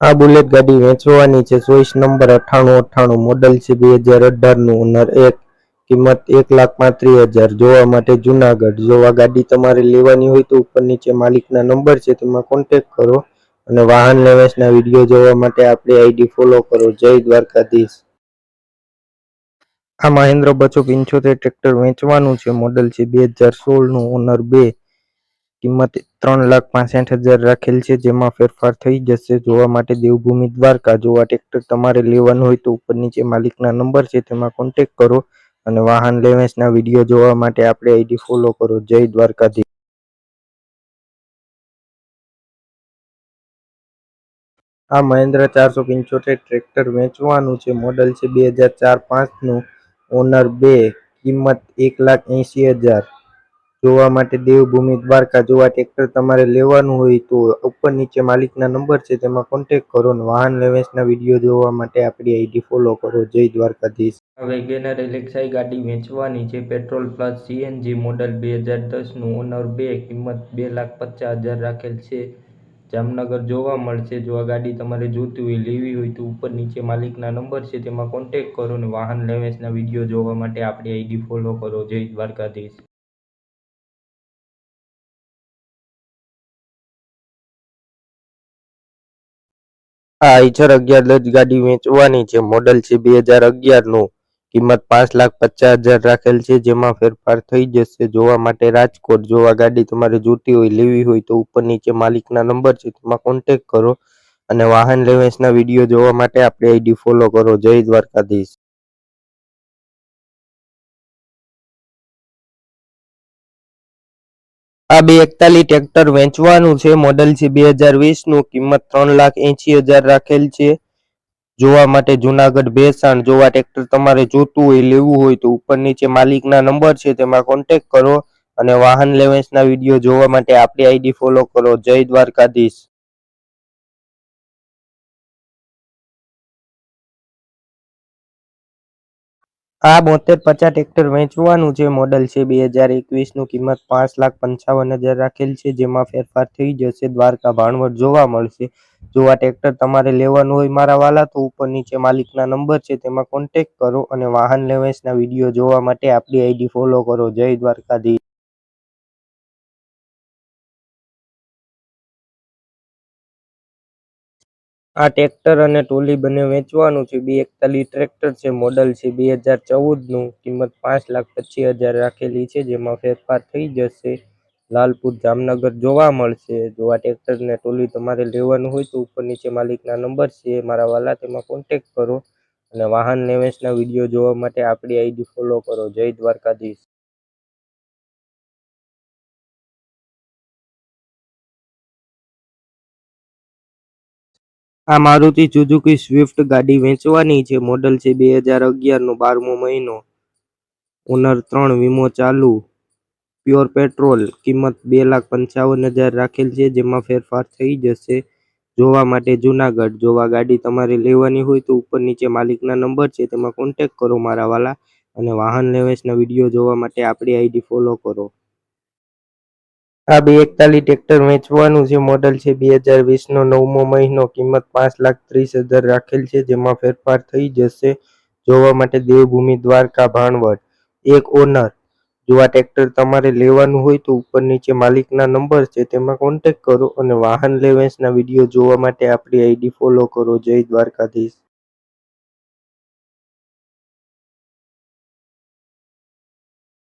આ બુલેટ ગાડી વેચવાની છે. ચોઈસ નંબર અઠ્ઠાણું અઠ્ઠાણું મોડલ છે. બે હજાર અઢારનું ઓનર એક, કિંમત એક લાખ પાંત્રીસ હજાર. જોવા માટે જુનાગઢ. જો આ ગાડી તમારે લેવાની હોય તો ઉપર નીચે માલિકના નંબર છે. તેમાં કોન્ટેક કરો અને વાહન લેવેશના વીડિયો જોવા માટે આપણી આઈડી ફોલો કરો. જય દ્વારકાધીશ. આ મહેન્દ્ર બચોક પંચોતેર ટ્રેક્ટર વેચવાનું છે. મોડલ છે. બે હજાર સોળનું ઓનર બે. કિંમત ત્રણ લાખ પાસઠ હજાર રાખેલ છે, જેમાં ફેરફાર થઈ જશે. જોવા માટે દેવભૂમિ દ્વારકા. જોવા ટ્રેક્ટર તમારે લેવાનું હોય તો ઉપર નીચે માલિકના નંબર છે, તેમાં કોન્ટેક કરો અને વાહન લેવેન્સના વીડિયો જોવા માટે આપણે આઈડી ફોલો કરો. જય દ્વારકાધીશ. આ મહેન્દ્ર ચારસો પંચોતેર ટ્રેક્ટર વેચવાનું છે. મોડલ છે બે હજાર ચાર પાંચનું. ઓનર બે. કિંમત એક લાખ એંશી હજાર. જોવા માટે દેવભૂમિ દ્વારકા જોવા ટ્રેક્ટર તમારે લેવાનું હોય તો ઉપર નીચે માલિકના નંબર છે, તેમાં કોન્ટેક કરો અને વાહન લેવેચના વીડિયો જોવા માટે આપણી આઈડી ફોલો કરો. જય દ્વારકાધીશ. વેગેનર એલેક્સાઈ ગાડી વેચવાની છે પેટ્રોલ પ્લસ સીએનજી મોડલ બે હજાર દસનું ઓનર બે, કિંમત બે લાખ પચાસ હજાર રાખેલ છે. જામનગર જોવા મળશે, જો આ ગાડી તમારે જોતી હોય, લેવી હોય તો ઉપર નીચે માલિકના નંબર છે, તેમાં કોન્ટેક કરો અને વાહન લેવેચના વીડિયો જોવા માટે આપણી આઈડી ફોલો કરો. જય દ્વારકાધીશ. આ આઈચર અગિયાર દસ ગાડી વેચવાની છે મોડલ છે બે હજાર અગિયારનું. કિંમત પાંચ લાખ પચાસ હજાર રાખેલ છે, જેમાં ફેરફાર થઈ જશે. જોવા માટે રાજકોટ જોવા ગાડી તમારે જોતી હોય, લેવી હોય, તો ઉપર નીચે માલિકના નંબર છે, તેમાં કોન્ટેક કરો. અને વાહન લેવેન્સના વીડિયો જોવા માટે આપણી આઈડી ફોલો કરો. જય દ્વારકાધીશ. આ બે એકતાલી ટ્રેક્ટર વેચવાનું છે. મોડલ છે બે હજાર વીસનું કિંમત ત્રણ લાખ એંશી હજાર રાખેલ છે. જોવા માટે જુનાગઢ ભેસાણ. જોવા ટ્રેક્ટર તમારે જોતું હોય, લેવું હોય તો ઉપર નીચે માલિકના નંબર છે. તેમાં કોન્ટેક્ટ કરો અને વાહન લેવેન્સના વીડિયો જોવા માટે આપણી આઈડી ફોલો કરો. જય દ્વારકાધીશ. આ બોતેર પચાસ ટ્રેક્ટર વેચવાનું છે મોડલ છે, બે હજાર એકવીસનું કિંમત પાંચ લાખ પંચાવન હજાર રાખેલ છે, જેમાં ફેરફાર થઈ જશે, દ્વારકા ભાણવડ જોવા મળશે. જો આ ટ્રેક્ટર તમારે લેવાનું હોય મારા વાલા, તો ઉપર નીચે માલિકના નંબર છે, તેમાં કોન્ટેક્ટ કરો અને વાહન લેવેચના વીડિયો જોવા માટે આપણી આઈડી ફોલો કરો. જય દ્વારકાધીશ. આ ટ્રેક્ટર અને ટોલી બંને વેચવાનું છે. બે એકતાલી ટ્રેક્ટર છે. મોડલ છે બે હજાર ચૌદનું. કિંમત પાંચ લાખ પચીસ હજાર રાખેલી છે, જેમાં ફેરફાર થઈ જશે. લાલપુર જામનગર જોવા મળશે. જો આ ટ્રેક્ટર ને ટોલી તમારે લેવાનું હોય તો ઉપર નીચે માલિકના નંબર છે. મારા વાલા, તેમાં કોન્ટેક્ટ કરો અને વાહન લેવેચના વીડિયો જોવા માટે આપણી આઈડી ફોલો કરો. જય દ્વારકાધીશ. આ મારુતિ સુઝુકી સ્વિફ્ટ ગાડી વેચવાની છે. મોડલ છે બે હજાર અગિયારનો, બારમો મહિનો. ઓનર ત્રણ વીમો ચાલુ. પ્યોર પેટ્રોલ, કિંમત બે લાખ પંચાવન હજાર રાખેલ છે, જેમાં ફેરફાર થઈ જશે. જોવા માટે જુનાગઢ. જોવા ગાડી તમારે લેવાની હોય તો ઉપર નીચે માલિકના નંબર છે, તેમાં કોન્ટેક કરો મારા વાલા. અને વાહન લેવેશના વીડિયો જોવા માટે આપણી આઈડી ફોલો કરો. આ બે એકતાલીસ ટ્રેક્ટર વેચવાનું છે મોડલ છે બે હજાર વીસનો નવમો મહિનો, કિંમત પાંચ લાખ ત્રીસ હજાર રાખેલ છે, જેમાં ફેરફાર થઈ જશે જોવા માટે દેવભૂમિ દ્વારકા ભાણવડ. એક ઓનર, જો આ ટ્રેક્ટર તમારે લેવાનું હોય તો ઉપર નીચે માલિકના નંબર છે, તેમાં કોન્ટેક કરો અને વાહન લેવેન્સના વીડિયો જોવા માટે આપણી આઈડી ફોલો કરો. જય દ્વારકાધીશ.